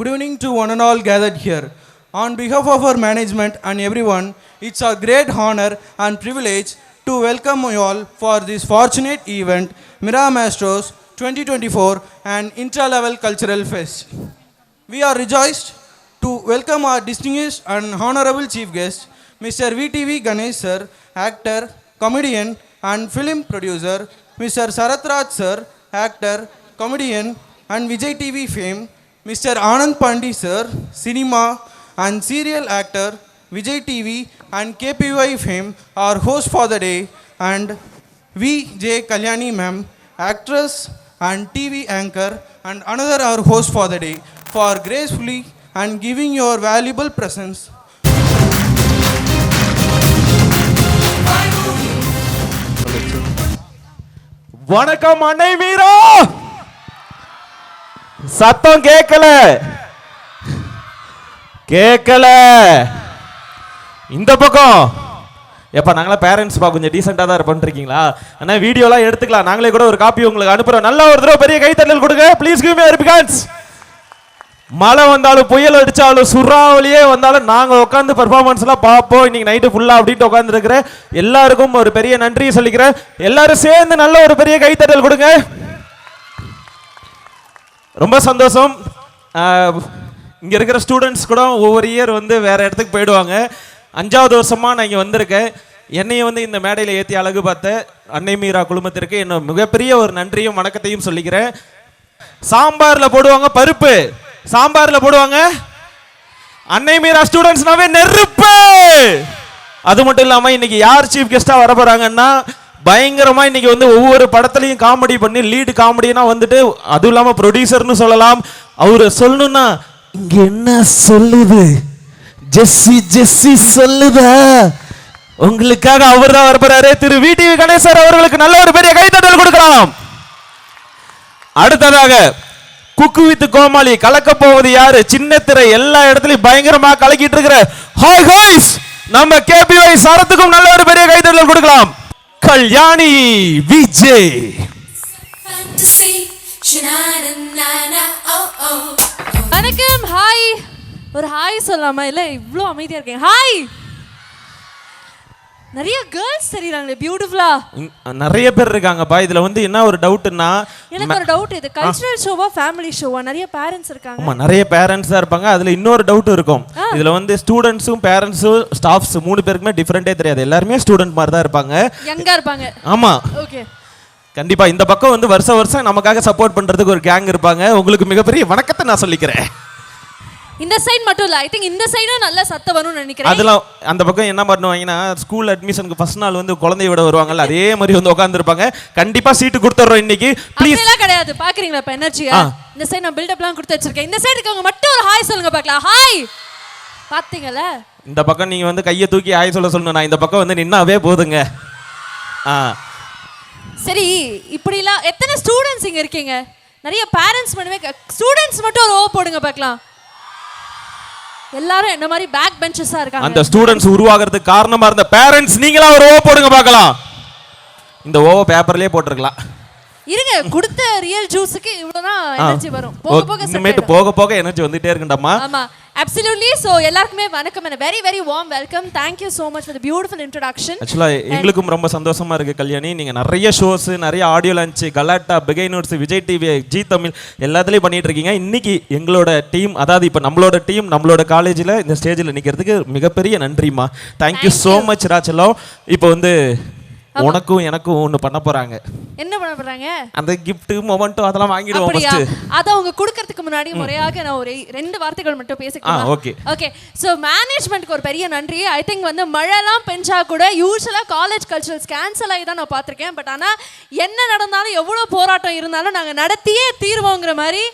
Good evening to one and all gathered here. On behalf of our management and everyone, it's a great honor and privilege to welcome you all for this fortunate event, Mira Mastros 2024 and Intra-Level Cultural Fest. We are rejoiced to welcome our distinguished and honorable chief guest, Mr. VTV Ganesh sir, actor, comedian and film producer, Mr. Saratraj sir, actor, comedian and Vijay TV fame, Mr. Anand Pandi sir, cinema and serial actor, Vijay TV and KPY fame, our host for the day, and V.J. Kalyani ma'am, actress and TV anchor, and another our host for the day, for gracefully and giving your valuable presence. வணக்கம் அன்னை வீரா சத்தம் கேட்கல கேட்கல இந்த பக்கம். எப்ப நாங்களாம் பேரண்ட்ஸ்ப்பா கொஞ்சம் டீசெண்டாக தான் பண்ணிருக்கீங்களா? அண்ணா வீடியோலாம் எடுத்துக்கலாம். நாங்களே கூட ஒரு காப்பி உங்களுக்கு அனுப்புகிறோம் நல்ல ஒரு தடவை பெரிய கைத்தட்டல் கொடுங்க. ப்ளீஸ் கிவ் மீ பிகான்ஸ் மழை வந்தாலும் புயல் அடித்தாலும் சுறாவளியே வந்தாலும் நாங்கள் உட்காந்து பர்ஃபார்மன்ஸ்லாம் பார்ப்போம். இன்னைக்கு நைட்டு ஃபுல்லாக அப்படின்ட்டு உட்காந்துருக்குறேன் எல்லாருக்கும் ஒரு பெரிய நன்றியை சொல்லிக்கிறேன். எல்லாரும் சேர்ந்து நல்ல ஒரு பெரிய கைத்தட்டல் கொடுங்க. ரொம்ப சந்தோஷம். இங்கே இருக்கிற ஸ்டூடெண்ட்ஸ் கூட ஒவ்வொரு இயர் வந்து வேறு இடத்துக்கு போயிடுவாங்க. அஞ்சாவது வருஷமாக நான் இங்கே வந்திருக்கேன். என்னையும் வந்து இந்த மேடையில் ஏற்றி அழகு பார்த்த அன்னை மீரா குழுமத்திற்கு என்ன மிகப்பெரிய ஒரு நன்றியும் வணக்கத்தையும் சொல்லிக்கிறேன். சாம்பாரில் போடுவாங்க பருப்பு. சாம்பாரில் போடுவாங்க அன்னை மீரா ஸ்டூடெண்ட்ஸ்னாவே நெருப்பு. அது மட்டும் இல்லாமல் இன்னைக்கு யார் சீஃப் கெஸ்ட்டாக வர போகிறாங்கன்னா பயங்கரமாக இன்றைக்கி வந்து ஒவ்வொரு படத்துலையும் காமெடி பண்ணி லீடு காமெடினா வந்துட்டு அதுவும் இல்லாமல் ப்ரொடியூசர்னு சொல்லலாம். அவர் சொல்லணும்னா இங்கே என்ன சொல்லுது? ஜெஸ்ஸி ஜெஸ்ஸி சொல்லுதா? உங்களுக்காக அவர் தான் வரப்படுறாரு திரு வி டிவி கணேசர் அவர்களுக்கு நல்ல ஒரு பெரிய கைத்தட்டல் கொடுக்கலாம். அடுத்ததாக குக்கு வித் கோமாளி கலக்க போவது யாரு? சின்ன திரை எல்லா இடத்துலயும் பயங்கரமா கலக்கிட்டு இருக்கிற ஹாய் ஹாய்ஸ் நம்ம கேபிஒய் சரத்துக்கும் நல்ல ஒரு பெரிய கைத்தட்டல் கொடுக்கலாம். Kalyani Vijay oh oh. வணக்கம் ஹாய். ஒரு ஹாய் சொல்லாமா இல்ல இவ்ளோ அமைதியா இருக்கேன். ஹாய்! நிறைய கேர்ள்ஸ் தெரியுறாங்களே பியூட்டிஃபுல்லா நிறைய பேர் இருக்காங்கப்பா இதுல வந்து என்ன ஒரு டவுட்னா எனக்கு ஒரு டவுட் இது கல்ச்சுரல் ஷோவா ஃபேமிலி ஷோவா நிறைய பேரண்ட்ஸ் இருக்காங்க. ஆமா நிறைய பேரண்ட்ஸ் தான் இருப்பாங்க. அதுல இன்னொரு டவுட் இருக்கும். இதுல வந்து ஸ்டூடெண்ட்ஸும் பேரண்ட்ஸும் ஸ்டாஃப்ஸ் மூணு பேருக்குமே டிஃபரெண்டே தெரியாது. எல்லாருமே ஸ்டூடெண்ட் மாதிரி தான் இருப்பாங்க. யங்கா இருப்பாங்க. ஆமா. ஓகே கண்டிப்பா இந்த பக்கம் வந்து வருஷம் வருஷம் நமக்காக சப்போர்ட் பண்றதுக்கு ஒரு கேங் இருப்பாங்க. உங்களுக்கு மிகப்பெரிய வணக்கத்தை நான் சொல்லிக்கிறேன். இந்த சைடு மட்டும் இல்ல. ஐ திங்க் இந்த சைடும் நல்ல சத்தம் வரும்னு நினைக்கிறேன். அதெல்லாம் அந்த பக்கம் என்ன பண்ணுவாங்கன்னா ஸ்கூல் அட்மிஷனுக்கு ஃபர்ஸ்ட் நாள் வந்து குழந்தைய விட வருவாங்கல்ல அதே மாதிரி வந்து உட்காந்துருப்பாங்க கண்டிப்பா சீட்டு கொடுத்துட்றோம் இன்னைக்கு. ப்ளீஸ் அப்படியெல்லாம் கிடையாது. பாக்குறீங்களா இப்ப எனர்ஜியா. இந்த சைடு நான் பில்டப்லாம் கொடுத்து வச்சிருக்கேன். இந்த சைடு இருக்கவங்க மட்டும் ஒரு ஹாய் சொல்லுங்க பார்க்கலாம். ஹாய் பாத்தீங்கல்ல? இந்த பக்கம் நீங்க வந்து கையை தூக்கி ஆய் சொல்ல சொல்லணும். நான் இந்த பக்கம் வந்து நின்னாவே போதுங்க. ஆ. சரி இப்படிலாம் எத்தனை ஸ்டூடெண்ட்ஸ் இங்க இருக்கீங்க? நிறைய பேரண்ட்ஸ் மட்டுமே ஸ்டூடெண்ட்ஸ் மட்டும் ஒரு ஓ போடுங்க பார்க்கலாம். எல்லாரும் என்ன மாதிரி பேக் பெஞ்சஸா இருக்காங்க. அந்த ஸ்டூடெண்ட்ஸ் உருவாகிறதுக்கு காரணமா இருந்த பேரண்ட்ஸ் நீங்களா ஒரு ஓ போடுங்க பார்க்கலாம். இந்த ஓ பேப்பர்லயே போட்டிருக்கலாம். இருங்க கொடுத்த ரியல் ஜூஸுக்கு இவ்வளவுதான். எனர்ஜி வரும். போக போக இனிமேட்டு. போக போக எனர்ஜி வந்துட்டே இருக்குண்டம்மா. ஆமா. அப்சல்யூட்லி சோ எல்லாருக்குமே வணக்கம். and very very warm welcome thank you so much for the beautiful introduction. ஆக்சுவலா எங்களுக்கும் ரொம்ப சந்தோஷமா இருக்கு கல்யாணி. நீங்க நிறைய ஷோஸ் நிறைய audio launch Galatta பிகை notes Vijay TV Zee Tamil எல்லாத்துலயும் பண்ணிட்டு இருக்கீங்க. இன்னைக்கு எங்களோட டீம் அதாவது இப்போ நம்மளோட டீம் நம்மளோட காலேஜில் இந்த ஸ்டேஜில் நிற்கிறதுக்கு மிகப்பெரிய நன்றிம்மா. தேங்க்யூ ஸோ மச் ராச்சலம் இப்போ வந்து உனக்கும் எனக்கும் ஒன்று பண்ண போறாங்க. என்ன பண்ண போறாங்க? அந்த gift மொமெண்ட்டும் அதெல்லாம் வாங்கிடுவோம் ஃபர்ஸ்ட் அத அவங்க கொடுக்கறதுக்கு முன்னாடி முறையாக நான் ஒரு ரெண்டு வார்த்தைகள் மட்டும் பேசிக்கலாம் okay. ஓகே சோ மேனேஜ்மெண்ட்க்கு ஒரு பெரிய நன்றி. ஐ திங்க் வந்து மழைலாம் பெஞ்சா கூட யூஸ்வலா காலேஜ் கல்ச்சரல்ஸ் கேன்சல் ஆகி தான் நான் பார்த்திருக்கேன். பட் ஆனா என்ன நடந்தாலும் எவ்வளவு போராட்டம் இருந்தாலும் நாங்க நடத்தியே தீர்வோங்கிற மாதிரி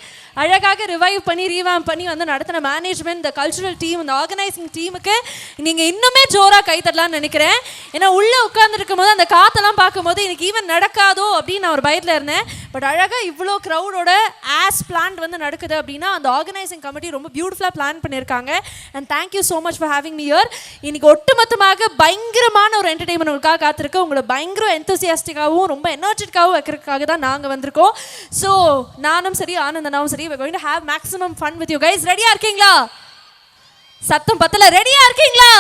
அழகாக ரிவைவ் பண்ணி ரீவாம் பண்ணி வந்து நடத்தின மேனேஜ்மெண்ட் இந்த கல்ச்சுரல் டீம் இந்த ஆர்கனைசிங் டீமுக்கு நீங்கள் இன்னுமே ஜோராக கை தட்டலாம்னு நினைக்கிறேன். ஏன்னா உள்ளே உட்காந்துருக்கும் போது அந்த காத்தெல்லாம் பார்க்கும்போது எனக்கு ஈவன் நடக்காதோ அப்படின்னு நான் ஒரு பயத்தில் இருந்தேன். பட் அழகாக இவ்வளோ க்ரௌடோட ஆஸ் பிளான் வந்து நடக்குது அப்படின்னா அந்த ஆர்கனைசிங் கமிட்டி ரொம்ப பியூட்டிஃபுல்லாக பிளான் பண்ணியிருக்காங்க and thank you so much for having me here இன்னைக்கு ஒட்டுமொத்தமாக பயங்கரமான ஒரு என்டர்டைன்மெண்ட் உங்களுக்காக காத்திருக்கு. உங்களை பயங்கர எந்தூசியாஸ்டிக்காகவும் ரொம்ப எனர்ஜெட்டிக்காகவும் வைக்கிறதுக்காக தான் நாங்கள் வந்திருக்கோம். ஸோ நானும் சரி ஆனந்தனாவும் சரி going to have maximum fun with you guys ரெடியாக இருக்கீங்களா? சத்தம் பத்தல. ரெடியா இருக்கீங்களா?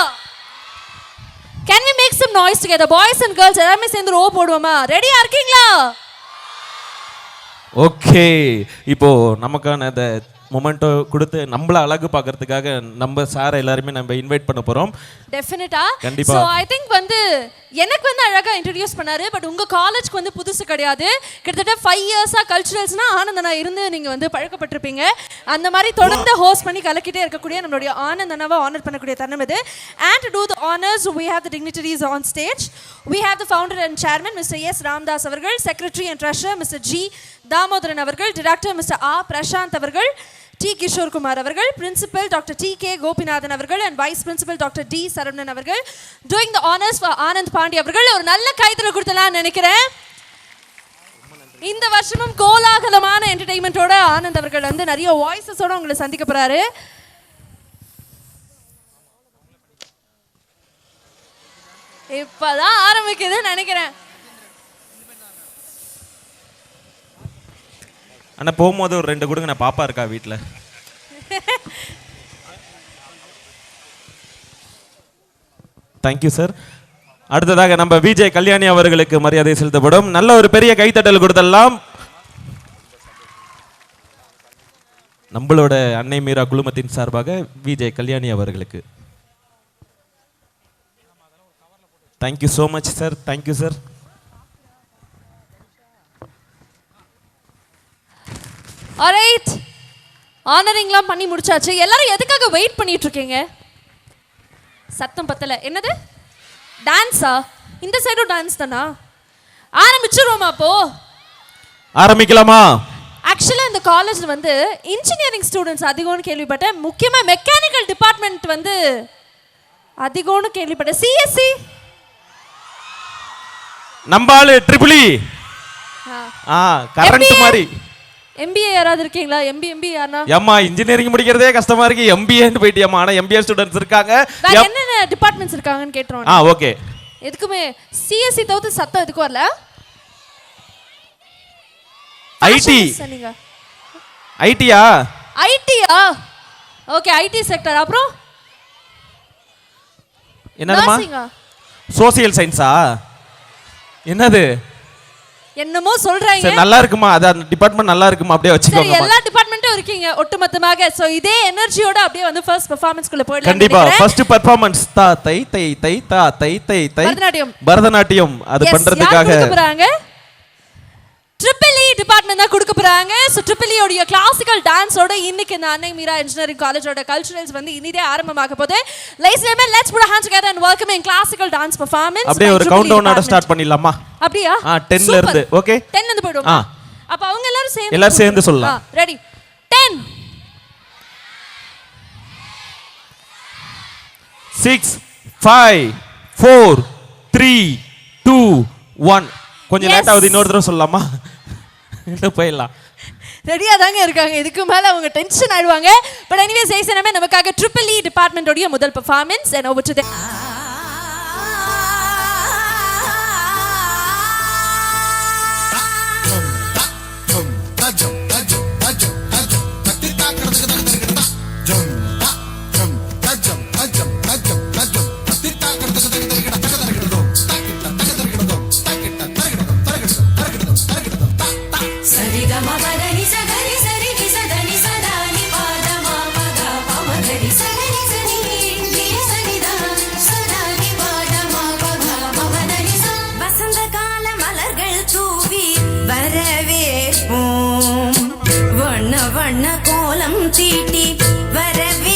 Can we make some noise together boys and girls எல்லாமே சேர்ந்து ரோ போடுவோமா? ரெடியா இருக்கீங்களா? ஓகே இப்போ நமக்கான இந்த மொமெண்ட்டோ கொடுத்து நம்மள அழகு பார்க்கறதுக்காக நம்ம சாரை எல்லாருமே நம்ம இன்வைட் பண்ண போறோம். டெஃபினட்டா கண்டிப்பா. ஐ திங்க் வந்து எனக்கு வந்து அழகா இன்ட்ரடியூஸ் பண்ணாரு பட் உங்க காலேஜ்க்கு வந்து புதுசு கிடையாது. கிட்டத்தட்ட ஃபைவ் இயர்ஸா கல்ச்சுரல்ஸ்னா ஆனந்தனா இருந்து நீங்க வந்து பழக்கப்பட்டிருப்பீங்க. அந்த மாதிரி தொடர்ந்து ஹோஸ்ட் பண்ணி கலக்கிட்டே இருக்கக்கூடிய நம்மளுடைய ஆனந்தனாவை ஆனர் பண்ணக்கூடிய தருணம் இது. And to do the honours we have the dignitaries on stage. We have the founder and chairman mr S Ramdas அவர்கள் secretary and treasurer mr G Damodaran அவர்கள் டிராக்டர் மிஸ்டர் ஆ பிரசாந்த் அவர்கள் D Kishore Kumar அவர்கள் principal doctor D K Gopinathan அவர்கள் and vice principal doctor D Saravanan அவர்கள். Doing the honours Anand Pandi அவர்கள் ஒரு நல்ல கைத்தல கொடுத்தலாம்னு நினைக்கிறேன். இந்த வருஷமும் கோலாகலமான என்டர்டைன்மெண்ட்டோட ஆனந்த் அவர்கள் வந்து நிறைய வாய்ஸஸோட உங்களை சந்திக்க போறாரு. இப்பதான் ஆரம்பிக்குதுன்னு நினைக்கிறேன். ஆனால் போகும்போது ஒரு ரெண்டு கொடுங்க நான் பாப்பா இருக்கா வீட்டில் தேங்க்யூ சார் அடுத்ததாக நம்ம விஜய் கல்யாணி அவர்களுக்கு மரியாதை செலுத்தப்படும். நல்ல ஒரு பெரிய கைத்தட்டல் கொடுத்தெல்லாம் நம்மளோட அன்னை மீரா குழுமத்தின் சார்பாக விஜய் கல்யாணி அவர்களுக்கு. Thank you so much sir thank you sir alright ஆனரிங்லாம் பண்ணி முடிச்சாச்சு. எல்லாரும் எதுக்காக வெயிட் பண்ணிட்டு இருக்கீங்க சத்தம் பத்தல. என்னது? டான்ஸா இந்த சைடும் டான்ஸ் தானா? ஆரம்பிச்சிருவோமா அப்போ. ஆரம்பிக்கலாமா? ஆக்சுவலாக இந்த காலேஜில் வந்து இன்ஜினியரிங் ஸ்டூடெண்ட்ஸ் அதிகம்னு கேள்விப்பட்டேன். முக்கியமாக மெக்கானிக்கல் டிபார்ட்மெண்ட் வந்து அதிகம்னு கேள்விப்பட்டேன். சிஎஸ்சி ஆளு ட்ரிபிளி ஆ. கரண்ட்? மாதிரி. எம்பிஏ யாராவது இருக்கீங்களா? எம்பி எம்பி யாருனா ஏம்மா இன்ஜினியரிங் முடிக்கிறதே கஷ்டமா இருக்கு. எம்பிஏன்னு போயிட்டியம்மா. ஆனா எம்பிஏ ஸ்டூடெண்ட்ஸ் இருக்காங்க. வேற என்னென்ன டிபார்ட்மெண்ட்ஸ் இருக்காங்கன்னு கேட்டுருவோம். ஆ ஓகே. எதுக்குமே சிஎஸ்சி தவிர்த்து சத்தம் எதுக்கும் வரல? ஐடி நீங்க? Idea idea okay IT sector அப்புறம்? என்னதுமா சோசியல் சயின்ஸா என்னது? என்னமோ சொல்றாங்க. சரி நல்லா இருக்குமா? அது அந்த டிபார்ட்மெண்ட் நல்லா இருக்குமா? அப்படியே சரி எல்லா டிபார்ட்மெண்ட்டும் இருக்கீங்க ஒட்டுமொத்தமாக. சோ இதே எனர்ஜியோட அப்படியே வந்து ஃபர்ஸ்ட் பெர்ஃபார்மன்ஸ்க்குள்ள போயிடலாம் கண்டிப்பா. ஃபர்ஸ்ட் பெர்ஃபார்மன்ஸ் தா தை தை தை தா தை தை தை பரதநாட்டியம். பரதநாட்டியம். அது பண்றதுக்காக. போறாங்க? ட்ரிபிள் இ டிபார்ட்மெண்ட் தான் கொடுக்க போறாங்க. ஸோ ட்ரிபிள் உடைய கிளாசிக்கல் டான்ஸோட இன்னைக்கு இந்த அன்னை மீரா இன்ஜினியரிங் காலேஜோட கல்ச்சுரல்ஸ் வந்து இனிதே ஆரம்பமாக போகுது. லைஸ் name let's put hands together and welcome in classical dance performance அப்படியே ஒரு கவுண்ட் டவுனோட ஸ்டார்ட் பண்ணிடலாமா? அப்படியா? ஆ, 10 ல இருந்து, okay? 10 இருந்து போய்டும் ஆ. அப்ப அவங்க எல்லாரும் சேர்ந்து எல்லாரும் சேர்ந்து சொல்லலாம். Ready 10 six five four three two one கொஞ்சம். லேட் ஆகுது இன்னொரு தடவை சொல்லலாமா? போயிடலாம். ரெடியாக தாங்க இருக்காங்க. இதுக்கு மேல அவங்க டென்ஷன் ஆயிடுவாங்க. பட் எனிவேஸ் ஏசனமே நமக்காக ட்ரிபிள் இ டிபார்ட்மெண்டோட முதல் பர்ஃபார்மன்ஸ் அண்ட் ஓவர் டு வண்ண கோலம் தீட்டி வரவே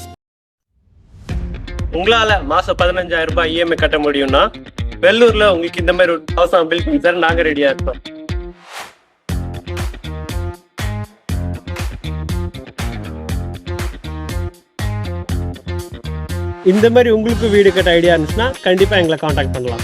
உங்களால மாசம் பதினஞ்சாயிரம் ரூபாய் இஎம்ஐ கட்ட முடியும்னா வெள்ளூர்ல உங்களுக்கு இந்த மாதிரி ஒரு ஹவுஸ் பில் சார் நாங்கள் நாங்க ரெடியா இருக்கோம். இந்த மாதிரி உங்களுக்கு வீடு கட்ட ஐடியா இருந்துச்சுன்னா கண்டிப்பா எங்களை காண்டாக்ட் பண்ணலாம்.